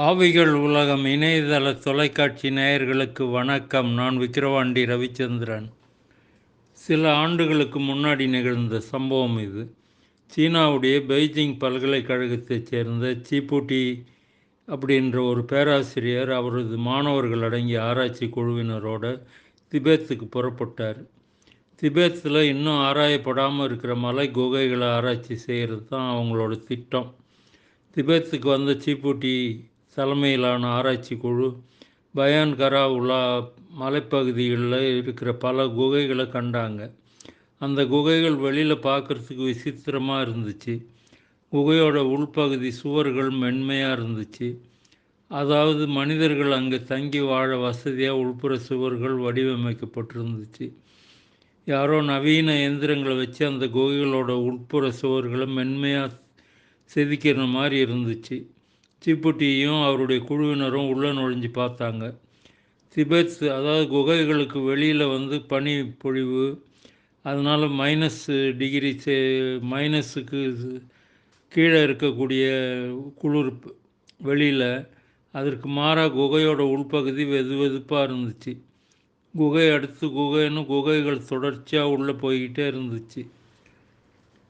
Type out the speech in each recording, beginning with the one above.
ஆவிகள் உலகம் இணையதள தொலைக்காட்சி நேயர்களுக்கு வணக்கம். நான் விக்கிரவாண்டி ரவிச்சந்திரன். சில ஆண்டுகளுக்கு முன்னாடி நிகழ்ந்த சம்பவம் இது. சீனாவுடைய பெய்ஜிங் பல்கலைக்கழகத்தைச் சேர்ந்த சீப்புட்டி அப்படின்ற ஒரு பேராசிரியர் அவரது மாணவர்கள் அடங்கிய ஆராய்ச்சி குழுவினரோட திபேத்துக்கு புறப்பட்டார். திபேத்தில் இன்னும் ஆராயப்படாமல் இருக்கிற மலை குகைகளை ஆராய்ச்சி செய்கிறது தான் அவங்களோட திட்டம். திபேத்துக்கு வந்த சீப்பூட்டி தலைமையிலான ஆராய்ச்சி குழு பயான்கரா உலா மலைப்பகுதிகளில் இருக்கிற பல குகைகளை கண்டாங்க. அந்த குகைகள் வெளியில் பார்க்குறதுக்கு விசித்திரமாக இருந்துச்சு. குகையோட உள்பகுதி சுவர்கள் மென்மையாக இருந்துச்சு. அதாவது மனிதர்கள் அங்கே தங்கி வாழ வசதியாக உள்புற சுவர்கள் வடிவமைக்கப்பட்டிருந்துச்சு. யாரோ நவீன இயந்திரங்களை வச்சு அந்த குகைகளோட உட்புற சுவர்களை மென்மையாக செதுக்கிற மாதிரி இருந்துச்சு. சிப்புட்டியும் அவருடைய குழுவினரும் உள்ளே நுழைஞ்சு பார்த்தாங்க. திபெத் அதாவது குகைகளுக்கு வெளியில் வந்து பனி பொழிவு அதனால் மைனஸ் டிகிரி சே மைனஸுக்கு கீழே இருக்கக்கூடிய குளிர் வெளியில். அதற்கு மாறாக குகையோட உள்பகுதி வெது வெதுப்பாக இருந்துச்சு. குகை அடுத்து குகைன்னு குகைகள் தொடர்ச்சியாக உள்ளே போய்கிட்டே இருந்துச்சு.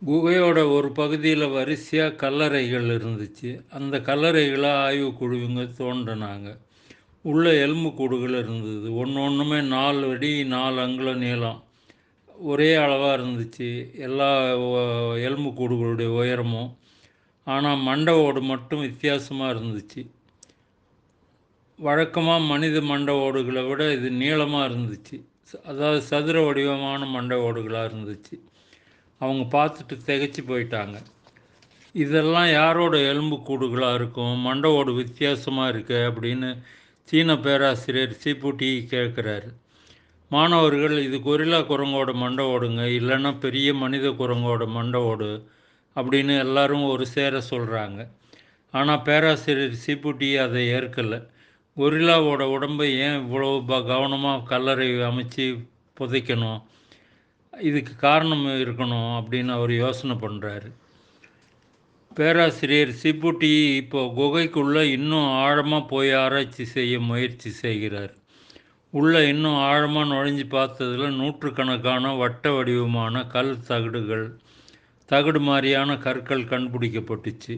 குகையோட ஒரு பகுதியில் வரிசையாக கல்லறைகள் இருந்துச்சு. அந்த கல்லறைகளை ஆய்வு குழுவிங்க தோன்றினாங்க உள்ள எலும்பு கூடுகள் இருந்தது. ஒன்று ஒன்றுமே நாலு அடி நாலு அங்குல நீளம். ஒரே அளவாக இருந்துச்சு. எல்லா எலும்பு கூடுகளுடைய உயரமும். ஆனால் மண்டவோடு ஓடு மட்டும் வித்தியாசமாக இருந்துச்சு. வழக்கமாக மனித மண்ட ஓடுகளை விட இது நீளமாக இருந்துச்சு. அதாவது சதுர வடிவமான மண்ட ஓடுகளாக இருந்துச்சு. அவங்க பார்த்துட்டு திகைச்சு போயிட்டாங்க. இதெல்லாம் யாரோட எலும்பு கூடுகளாக இருக்கும்? மண்டவோட வித்தியாசமாக இருக்கு அப்படின்னு சீன பேராசிரியர் சீப்பூட்டி கேட்குறாரு. மாணவர்கள் இது கொரில்லா குரங்கோட மண்டை ஓடுங்க இல்லைன்னா பெரிய மனித குரங்கோட மண்டை ஓடு அப்படின்னு எல்லாரும் ஒரு சேர சொல்கிறாங்க ஆனால் பேராசிரியர் சீப்பூட்டி அதை ஏற்கலை. கொரில்லாவோட உடம்பை ஏன் இவ்வளோ ப கவனமாக கல்லறை அமைச்சு புதைக்கணும்? இதுக்கு காரணம் இருக்கணும் அப்படின்னு அவர் யோசனை பண்ணுறாரு பேராசிரியர் சிப்புட்டி இப்போ குகைக்குள்ளே இன்னும் ஆழமாக போய் ஆராய்ச்சி செய்ய முயற்சி செய்கிறார். உள்ளே இன்னும் ஆழமாக நுழைஞ்சு பார்த்ததில் நூற்றுக்கணக்கான வட்ட வடிவமான கல் தகடுகள் தகடு மாதிரியான கற்கள் கண்டுபிடிக்கப்பட்டுச்சு.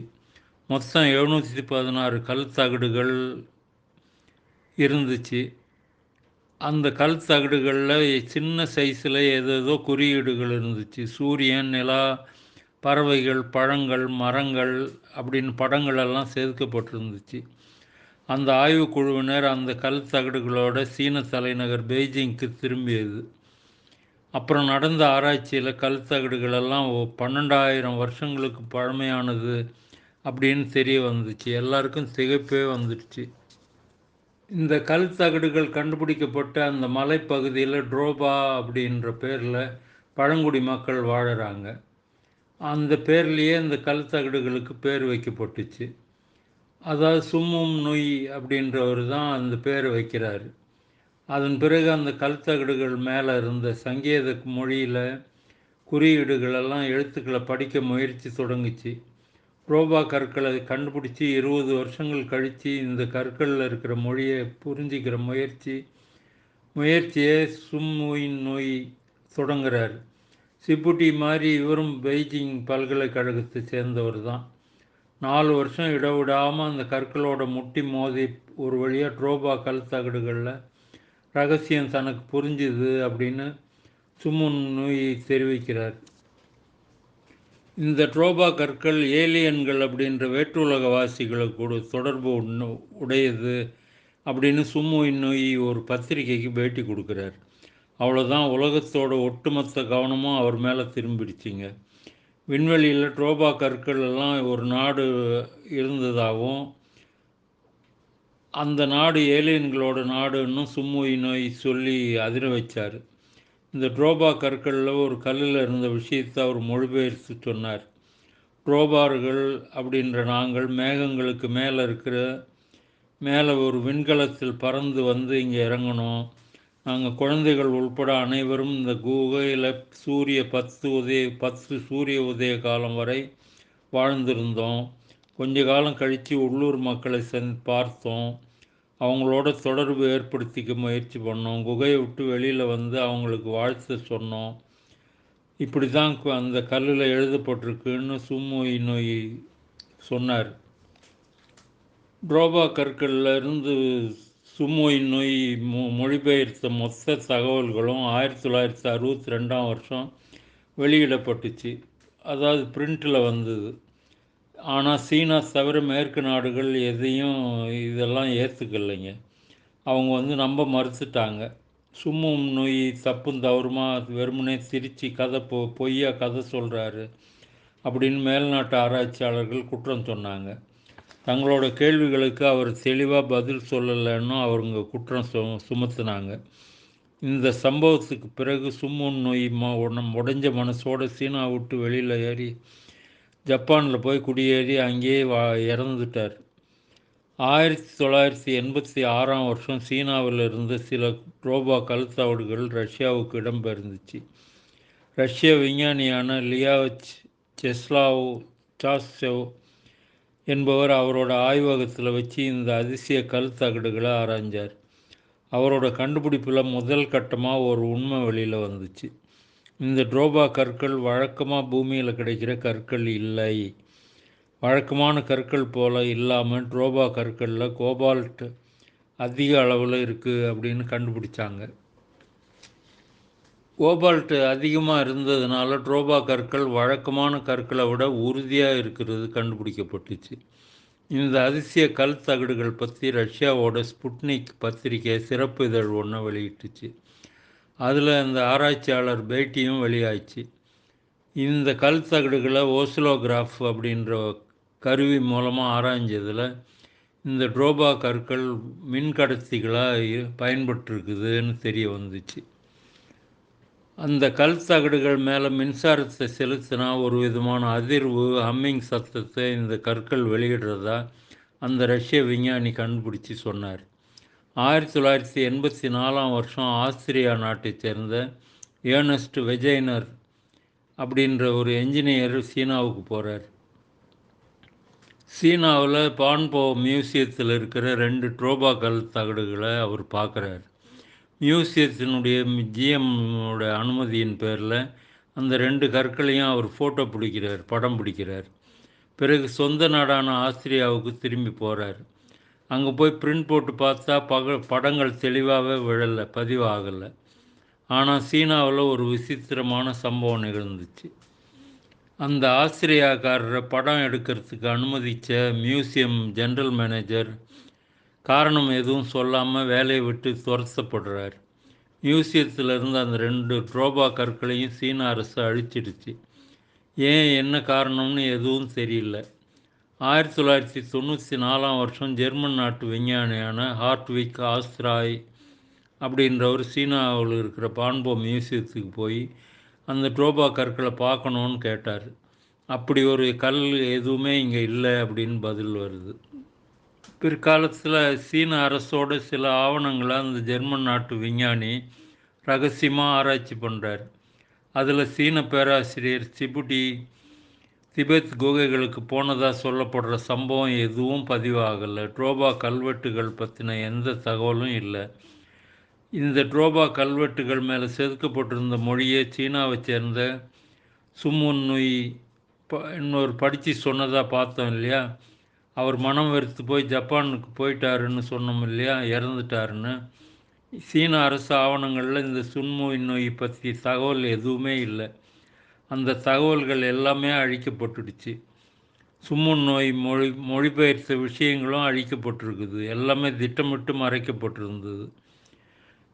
மொத்தம் எழுநூற்றி பதினாறு கல் தகடுகள் இருந்துச்சு. அந்த கல் தகடுகளில் சின்ன சைஸில் ஏதேதோ குறியீடுகள் இருந்துச்சு. சூரியன் நிலா பறவைகள் பழங்கள் மரங்கள் அப்படின்னு படங்கள் எல்லாம் செதுக்கப்பட்டிருந்துச்சு அந்த ஆய்வு குழுவினர் அந்த கல் தகடுகளோட சீன தலைநகர் பெய்ஜிங்க்கு திரும்பியது. அப்புறம் நடந்த ஆராய்ச்சியில் கல் தகடுகளெல்லாம் பன்னெண்டாயிரம் வருஷங்களுக்கு பழமையானது அப்படின்னு தெரிய வந்துச்சு. எல்லாருக்கும் திகைப்பே வந்துடுச்சு. இந்த கல் தகடுகள் கண்டுபிடிக்கப்பட்ட அந்த மலைப்பகுதியில் ட்ரோபா அப்படின்ற பேரில் பழங்குடி மக்கள் வாழறாங்க. அந்த பேர்லேயே இந்த கல் தகடுகளுக்கு பேர் வைக்கப்பட்டுச்சு. அதாவது சும்மும் நொய் அப்படின்றவர் தான் அந்த பேர் வைக்கிறாரு. அதன் பிறகு அந்த கல் தகடுகள் மேலே இருந்த சங்கேத மொழியில் குறியீடுகளெல்லாம் எழுத்துக்களை படிக்க முயற்சி தொடங்குச்சு. ரோபா கற்களை கண்டுபிடிச்சி இருபது வருஷங்கள் கழித்து இந்த கற்களில் இருக்கிற மொழியை புரிஞ்சிக்கிற முயற்சி முயற்சியை சும்முயின் நோய் தொடங்குறார். சிப்புட்டி மாதிரி இவரும் பெய்ஜிங் பல்கலைக்கழகத்தை சேர்ந்தவர் தான். நாலு வருஷம் இடவிடாமல் அந்த கற்களோட முட்டி மோதி ஒரு வழியாக ட்ரோபா கல் தகடுகளில் ரகசியம் தனக்கு புரிஞ்சுது அப்படின்னு சும்முன் நோய் தெரிவிக்கிறார். இந்த ட்ரோபா கற்கள் ஏலியன்கள் அப்படின்ற வேற்றுலகவாசிகளை கூட தொடர்பு உடையது அப்படின்னு சும்மு நோய் ஒரு பத்திரிகைக்கு பேட்டி கொடுக்குறார். அவ்வளோதான் உலகத்தோட ஒட்டுமொத்த கவனமும் அவர் மேலே திரும்பிடுச்சிங்க. விண்வெளியில் ட்ரோபா கற்கள் எல்லாம் ஒரு நாடு இருந்ததாகவும் அந்த நாடு ஏலியன்களோட நாடுன்னு சும்மு நோய் சொல்லி அதிர வச்சார். இந்த ட்ரோபா கற்களில் ஒரு கல்லில் இருந்த விஷயத்தை அவர் மொழிபெயர்த்து சொன்னார். ட்ரோபார்கள் அப்படின்ற நாங்கள் மேகங்களுக்கு மேலே இருக்கிற மேலே ஒரு விண்கலத்தில் பறந்து வந்து இங்கே இறங்கணும். நாங்கள் குழந்தைகள் உள்பட அனைவரும் இந்த குகையில் சூரிய பத்து உதய பத்து சூரிய உதய காலம் வரை வாழ்ந்திருந்தோம். கொஞ்ச காலம் கழித்து உள்ளூர் மக்களை சென் பார்த்தோம். அவங்களோட தொடர்பு ஏற்படுத்திக்க முயற்சி பண்ணோம். குகையை விட்டு வெளியில் வந்து அவங்களுக்கு வாழ்த்து சொன்னோம். இப்படி தான் கு- அந்த கல்லில் எழுதப்பட்டிருக்குன்னு சும்மோய் நோய் சொன்னார். ட்ரோபா கற்களில் இருந்து சும்மோய் நோய் மொ மொழிபெயர்த்த மொத்த தகவல்களும் ஆயிரத்தி தொள்ளாயிரத்தி அறுபத்தி ரெண்டாம் வருஷம் வெளியிடப்பட்டுச்சு. அதாவது பிரிண்டில் வந்தது. ஆனால் சீனா தவிர மேற்கு நாடுகள் எதையும் இதெல்லாம் ஏற்றுக்கலைங்க அவங்க வந்து நம்ப மறுத்துட்டாங்க. சும்மும் நோய் தப்பும் தவறுமா வெறுமனே சிரித்து கதை பொ பொய்யா கதை சொல்கிறாரு அப்படின்னு மேல்நாட்டு ஆராய்ச்சியாளர்கள் குற்றம் சொன்னாங்க. தங்களோட கேள்விகளுக்கு அவர் தெளிவாக பதில் சொல்லலைன்னு அவருங்க குற்றம் சு சுமத்துனாங்க. இந்த சம்பவத்துக்கு பிறகு சும்முன் நோய் ம உடம் மனசோட சீனா விட்டு வெளியில் ஏறி ஜப்பானில் போய் குடியேறி அங்கேயே வா இறந்துட்டார். ஆயிரத்தி தொள்ளாயிரத்தி எண்பத்தி ஆறாம் வருஷம் சீனாவில் இருந்த சில ட்ரோபா கழுத்தாவடுகள் ரஷ்யாவுக்கு இடம்பெயர்ந்துச்சு. ரஷ்ய விஞ்ஞானியான லியாவச் செஸ்லாவ் சாஸ்டெவ் என்பவர் அவரோட ஆய்வகத்தில் வச்சு இந்த அதிசய கழுத்தகடுகளை ஆராய்ஞ்சார். அவரோட கண்டுபிடிப்பில் முதல் கட்டமாக ஒரு உண்மை வெளியில் வந்துச்சு. இந்த ட்ரோபா கற்கள் வழக்கமாக பூமியில் கிடைக்கிற கற்கள் இல்லை. வழக்கமான கற்கள் போல் இல்லாமல் ட்ரோபா கற்களில் கோபால்ட் அதிக அளவில் இருக்குது அப்படின்னு கண்டுபிடிச்சாங்க. கோபால்ட் அதிகமாக இருந்ததுனால ட்ரோபா கற்கள் வழக்கமான கற்களை விட உறுதியாக இருக்கிறது கண்டுபிடிக்கப்பட்டுச்சு. இந்த அதிசய கல் தகடுகள் பற்றி ரஷ்யாவோட ஸ்புட்னிக் பத்திரிகை சிறப்பு இதழ் ஒன்று வெளியிட்டுச்சு. அதில் அந்த ஆராய்ச்சியாளர் பேட்டியும் வெளியாச்சு இந்த கல் தகடுகளை ஓசிலோகிராஃப் அப்படின்ற கருவி மூலமாக ஆராய்ஞ்சதில் இந்த ட்ரோபா கற்கள் மின்கடத்திகளாக பயன்பட்டுருக்குதுன்னு தெரிய வந்துச்சு. அந்த கல் தகடுகள் மேலே மின்சாரத்தை செலுத்தினா ஒரு விதமான அதிர்வு ஹம்மிங் சத்தத்தை இந்த கற்கள் வெளியிடுறதா அந்த ரஷ்ய விஞ்ஞானி கண்டுபிடிச்சி சொன்னார். ஆயிரத்தி தொள்ளாயிரத்தி எண்பத்தி நாலாம் வருஷம் ஆஸ்திரியா நாட்டைச் சேர்ந்த ஏர்னஸ்ட் வெஜைனர் அப்படின்ற ஒரு என்ஜினியர் சீனாவுக்கு போகிறார் சீனாவில் பான்போ மியூசியத்தில் இருக்கிற ரெண்டு ட்ரோபாக்கல் தகடுகளை அவர் பார்க்குறாரு. மியூசியத்தினுடைய ஜிஎம்மோட அனுமதியின் பேரில் அந்த ரெண்டு கற்களையும் அவர் ஃபோட்டோ பிடிக்கிறார் படம் பிடிக்கிறார். பிறகு சொந்த நாடான ஆஸ்திரியாவுக்கு திரும்பி போகிறார் அங்கே போய் பிரிண்ட் போட்டு பார்த்தா பக படங்கள் தெளிவாகவே விழலை பதிவாகலை. ஆனால் சீனாவில் ஒரு விசித்திரமான சம்பவம் நிகழ்ந்துச்சு. அந்த ஆஸ்திரியாக்காரரை படம் எடுக்கிறதுக்கு அனுமதித்த மியூசியம் ஜெனரல் மேனேஜர் காரணம் எதுவும் சொல்லாமல் வேலையை விட்டு துரத்தப்படுறார். மியூசியத்திலிருந்து அந்த ரெண்டு ட்ரோபா கற்களையும் சீன அரசு அழிச்சிடுச்சு. ஏன் என்ன காரணம்னு எதுவும் தெரியல. ஆயிரத்தி தொள்ளாயிரத்தி தொண்ணூற்றி நாலாம் வருஷம் ஜெர்மன் நாட்டு விஞ்ஞானியான ஹார்ட்விக் ஆஸ்திராய் அப்படின்றவர் சீனாவில் இருக்கிற பான்போ மியூசியத்துக்கு போய் அந்த ட்ரோபா கற்களை பார்க்கணுன்னு கேட்டார். அப்படி ஒரு கல் எதுவுமே இங்கே இல்லை அப்படின்னு பதில் வருது. பிற்காலத்தில் சீன அரசோட சில ஆவணங்களை அந்த ஜெர்மன் நாட்டு விஞ்ஞானி ரகசியமாக ஆராய்ச்சி பண்ணுறார் அதில் சீன பேராசிரியர் சிபுடி திபெத் குகைகளுக்கு போனதாக சொல்லப்படுற சம்பவம் எதுவும் பதிவாகலை. ட்ரோபா கல்வெட்டுகள் பற்றின எந்த தகவலும் இல்லை. இந்த ட்ரோபா கல்வெட்டுகள் மேலே செதுக்கப்பட்டிருந்த மொழியை சீனாவை சேர்ந்த சுமுன்னுய் ப இன்னொரு படித்து சொன்னதாக பார்த்தோம் இல்லையா? அவர் மனம் வெறுத்து போய் ஜப்பானுக்கு போயிட்டாருன்னு சொன்னோம் இல்லையா? இறந்துட்டாருன்னு. சீன அரசு ஆவணங்களில் இந்த சுன்மொழி நோய் பற்றி தகவல் எதுவுமே இல்லை. அந்த தகவல்கள் எல்லாமே அழிக்கப்பட்டுடுச்சு. சும்முன் நோய் மொழி மொழிபெயர்த்த விஷயங்களும் அழிக்கப்பட்டிருக்குது. எல்லாமே திட்டமிட்டு மறைக்கப்பட்டிருந்தது.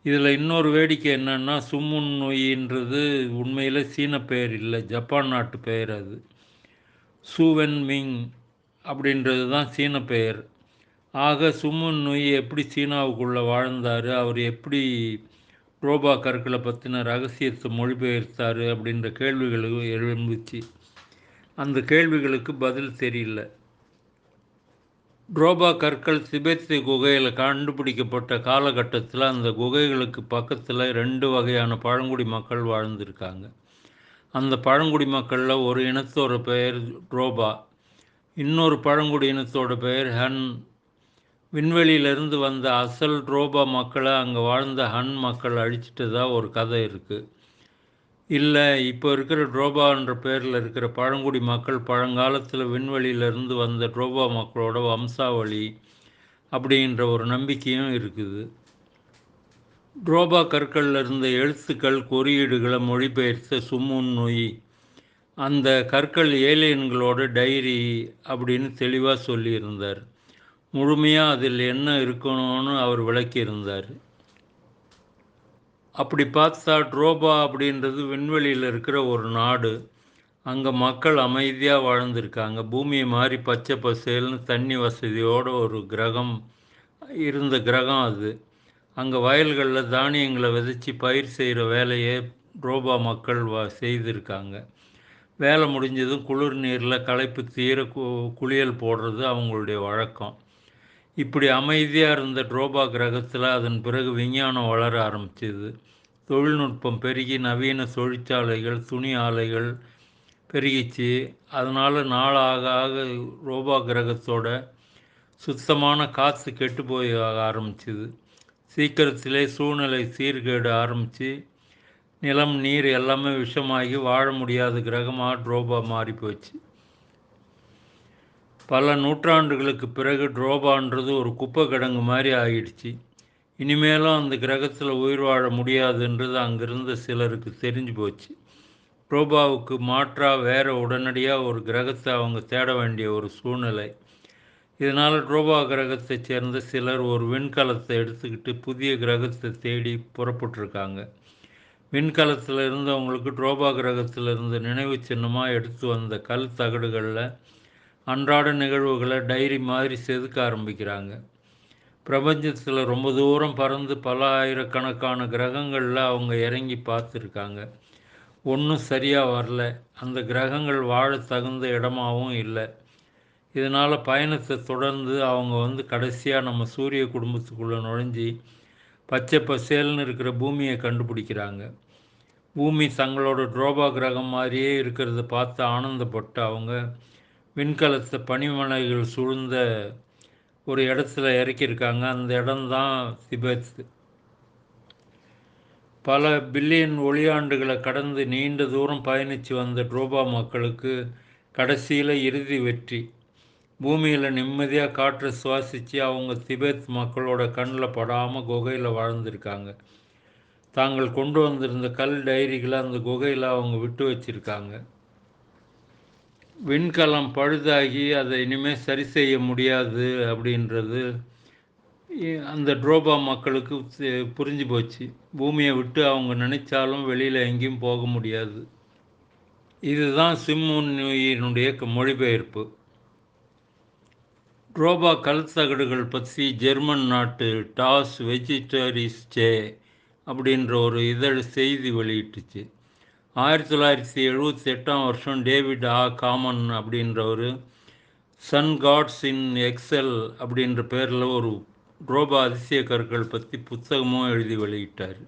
இதில் இன்னொரு வேடிக்கை என்னென்னா சும்முன் நோயின்றது உண்மையில் சீன பெயர் இல்லை ஜப்பான் நாட்டு பெயர் அது. சூவென் மிங் அப்படின்றது தான் சீன பெயர். ஆக சும்முன் நோய் எப்படி சீனாவுக்குள்ளே வாழ்ந்தார் அவர் எப்படி ட்ரோபா கற்களை பற்றின ரகசியத்தை மொழிபெயர்த்தார் அப்படின்ற கேள்விகள் எழுந்துச்சு அந்த கேள்விகளுக்கு பதில் தெரியல. ட்ரோபா கற்கள் திபெத்திய குகையில் கண்டுபிடிக்கப்பட்ட காலகட்டத்தில் அந்த குகைகளுக்கு பக்கத்தில் ரெண்டு வகையான பழங்குடி மக்கள் வாழ்ந்திருக்காங்க. அந்த பழங்குடி மக்களில் ஒரு இனத்தோட பெயர் ட்ரோபா இன்னொரு பழங்குடி இனத்தோட பெயர் ஹன் விண்வெளியிலிருந்து வந்த அசல் ட்ரோபா மக்களை அங்கே வாழ்ந்த ஹன் மக்கள் அழிச்சிட்டதா ஒரு கதை இருக்குது இல்லை இப்போ இருக்கிற ட்ரோபான்ற பேரில் இருக்கிற பழங்குடி மக்கள் பழங்காலத்தில் விண்வெளியிலிருந்து வந்த ட்ரோபா மக்களோட வம்சாவளி அப்படின்ற ஒரு நம்பிக்கையும் இருக்குது. ட்ரோபா கற்களில் இருந்த எழுத்துக்கள் குறியீடுகளை மொழிபெயர்த்த சுமுன் நொய் அந்த கற்கள் ஏலியன்களோட டைரி அப்படின்னு தெளிவாக சொல்லியிருந்தார். முழுமையாக அதில் என்ன இருக்கணும்னு அவர் விளக்கியிருந்தார். அப்படி பார்த்தா ட்ரோபா அப்படின்றது விண்வெளியில் இருக்கிற ஒரு நாடு. அங்கே மக்கள் அமைதியாக வாழ்ந்திருக்காங்க. பூமியை மாதிரி பச்சை பசேல்னு தண்ணி வசதியோட ஒரு கிரகம் இருந்த கிரகம் அது. அங்கே வயல்களில் தானியங்களை விதைச்சி பயிர் செய்கிற வேலையை ட்ரோபா மக்கள் வ செய்திருக்காங்க. வேலை முடிஞ்சதும் குளிர் நீரில் களைப்பு தீர கு குளியல் போடுறது அவங்களுடைய வழக்கம். இப்படி அமைதியாக இருந்த ட்ரோபா கிரகத்தில் அதன் பிறகு விஞ்ஞானம் வளர ஆரம்பிச்சது. தொழில்நுட்பம் பெருகி நவீன தொழிற்சாலைகள் துணி ஆலைகள் பெருகிச்சு. அதனால் நாளாக ஆக ரோபா கிரகத்தோட சுத்தமான காற்று கெட்டு போய் ஆரம்பிச்சுது. சீக்கிரத்திலே சூழ்நிலை சீர்கேடு ஆரம்பித்து நிலம் நீர் எல்லாமே விஷமாகி வாழ முடியாத கிரகமாக ட்ரோபா மாறி போச்சு பல நூற்றாண்டுகளுக்கு பிறகு ட்ரோபான்றது ஒரு குப்பை கிடங்கு மாதிரி ஆகிடுச்சு இனிமேலும் அந்த கிரகத்தில் உயிர் வாழ முடியாதுன்றது அங்கிருந்த சிலருக்கு தெரிஞ்சு போச்சு. ட்ரோபாவுக்கு மாற்றாக வேறு உடனடியாக ஒரு கிரகத்தை அவங்க தேட வேண்டிய ஒரு சூழ்நிலை. இதனால் ட்ரோபா கிரகத்தை சேர்ந்த சிலர் ஒரு விண்கலத்தை எடுத்துக்கிட்டு புதிய கிரகத்தை தேடி புறப்பட்டுருக்காங்க. விண்கலத்தில் இருந்தவங்களுக்கு ட்ரோபா கிரகத்தில் இருந்த நினைவு சின்னமாக எடுத்து வந்த கல் தகடுகளில் அன்றாட நிகழ்வுகளை டைரி மாதிரி செதுக்க ஆரம்பிக்கிறாங்க. பிரபஞ்சத்தில் ரொம்ப தூரம் பறந்து பல ஆயிரக்கணக்கான கிரகங்களில் அவங்க இறங்கி பார்த்துருக்காங்க. ஒன்றும் சரியாக வரல. அந்த கிரகங்கள் வாழ தகுந்த இடமாகவும் இல்லை. இதனால் பயணத்தை தொடர்ந்து அவங்க வந்து கடைசியாக நம்ம சூரிய குடும்பத்துக்குள்ளே நுழைஞ்சி பச்சை பசேல்னு இருக்கிற பூமியை கண்டுபிடிக்கிறாங்க. பூமி தங்களோட ட்ரோபா கிரகம் மாதிரியே இருக்கிறத பார்த்து ஆனந்தப்பட்டு அவங்க விண்கலத்தை பனிமலைகள் சூழ்ந்த ஒரு இடத்துல இறக்கியிருக்காங்க. அந்த இடம்தான் திபெத். பல பில்லியன் ஒளியாண்டுகளை கடந்து நீண்ட தூரம் பயணித்து வந்த ட்ரோபா மக்களுக்கு கடைசியில் இறுதி வெற்றி. பூமியில் நிம்மதியாக காற்றை சுவாசித்து அவங்க திபெத் மக்களோட கண்ணில் படாமல் குகையில் வாழ்ந்திருக்காங்க. தாங்கள் கொண்டு வந்திருந்த கல் டைரிகளை அந்த குகையில் அவங்க விட்டு வச்சுருக்காங்க. விண்கலம் பழுதாகி அதை இனிமேல் சரி செய்ய முடியாது அப்படின்றது அந்த ட்ரோபா மக்களுக்கு புரிஞ்சு போச்சு. பூமியை விட்டு அவங்க நினைச்சாலும் வெளியில் எங்கேயும் போக முடியாது. இதுதான் சிம்முன்னுயினுடைய மொழிபெயர்ப்பு. ட்ரோபா கல் தகடுகள் பற்றி ஜெர்மன் நாட்டு டாஸ் வெஜிடரிஸ்டே அப்படின்ற ஒரு இதழ் செய்தி வெளியிட்டுச்சு. ஆயிரத்தி தொள்ளாயிரத்தி எழுபத்தி எட்டாம் வருஷம் டேவிட் ஆ. காமன் அப்படின்றவர் சன் காட்ஸ் இன் எக்ஸல் அப்படின்ற பேரில் ஒரு ட்ரோபா அதிசய கற்கள் பற்றி புத்தகமும் எழுதி வெளியிட்டார்.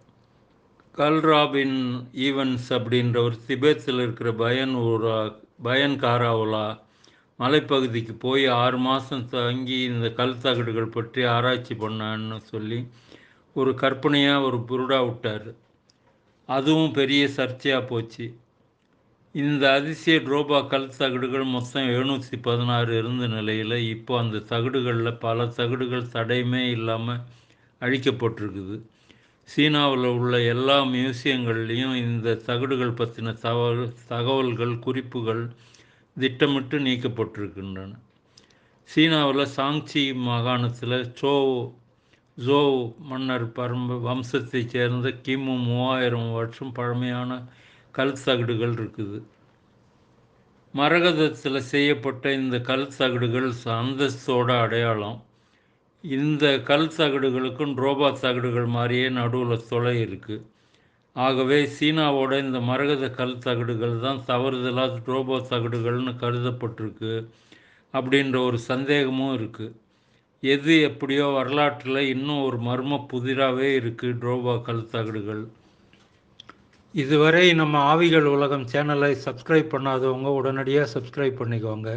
கல்ராபின் ஈவன்ஸ் அப்படின்றவர் திபேத்தில் இருக்கிற பயன் ஊரா பயன் காராவுலா மலைப்பகுதிக்கு போய் ஆறு மாதம் தங்கி இந்த கல் தகடுகள் பற்றி ஆராய்ச்சி பண்ணான்னு சொல்லி ஒரு கற்பனையாக ஒரு புருடா விட்டார். அதுவும் பெரிய சர்ச்சையாக போச்சு. இந்த அதிசய ட்ரோபா கல் தகடுகள் மொத்தம் எழுநூற்றி பதினாறு இருந்த நிலையில் இப்போ அந்த தகடுகளில் பல தகடுகள் தடையுமே இல்லாமல் அழிக்கப்பட்டிருக்குது. சீனாவில் உள்ள எல்லா மியூசியங்கள்லேயும் இந்த தகடுகள் பற்றின தகவல் தகவல்கள் குறிப்புகள் திட்டமிட்டு நீக்கப்பட்டிருக்கின்றன. சீனாவில் சாங்சி மாகாணத்தில் சோ ஜோ மன்னர் பரம்பு வம்சத்தைச் சேர்ந்த கிமு மூவாயிரம் வருஷம் பழமையான கல் தகடுகள் இருக்குது. மரகதத்தில் செய்யப்பட்ட இந்த கல் தகடுகள் அந்தஸ்தோட அடையாளம். இந்த கல் தகடுகளுக்கும் ரோபா தகடுகள் மாதிரியே நடுவில் தொலை இருக்குது ஆகவே சீனாவோட இந்த மரகத கல் தகடுகள் தான் தவறுதலாக ரோபோ தகடுகள்னு கருதப்பட்டிருக்கு அப்படின்ற ஒரு சந்தேகமும் இருக்குது எது எப்படியோ வரலாற்றில் இன்னும் ஒரு மர்ம புதிராகவே இருக்குது ட்ரோபா கல் தகடுகள் இதுவரை நம்ம ஆவிகள் உலகம் சேனலை சப்ஸ்கிரைப் பண்ணாதவங்க உடனடியாக சப்ஸ்கிரைப் பண்ணிக்கோங்க.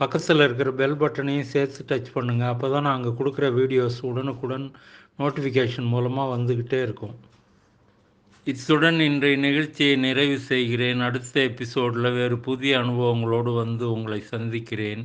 பக்கத்தில் இருக்கிற பெல் பட்டனையும் சேர்த்து டச் பண்ணுங்கள் அப்போ தான் நாங்கள் கொடுக்குற வீடியோஸ் உடனுக்குடன் நோட்டிஃபிகேஷன் மூலமாக வந்துக்கிட்டே இருக்கும். இத்துடன் இன்றைய நிகழ்ச்சியை நிறைவு செய்கிறேன். அடுத்த எபிசோடில் வேறு புதிய அனுபவங்களோடு வந்து உங்களை சந்திக்கிறேன்.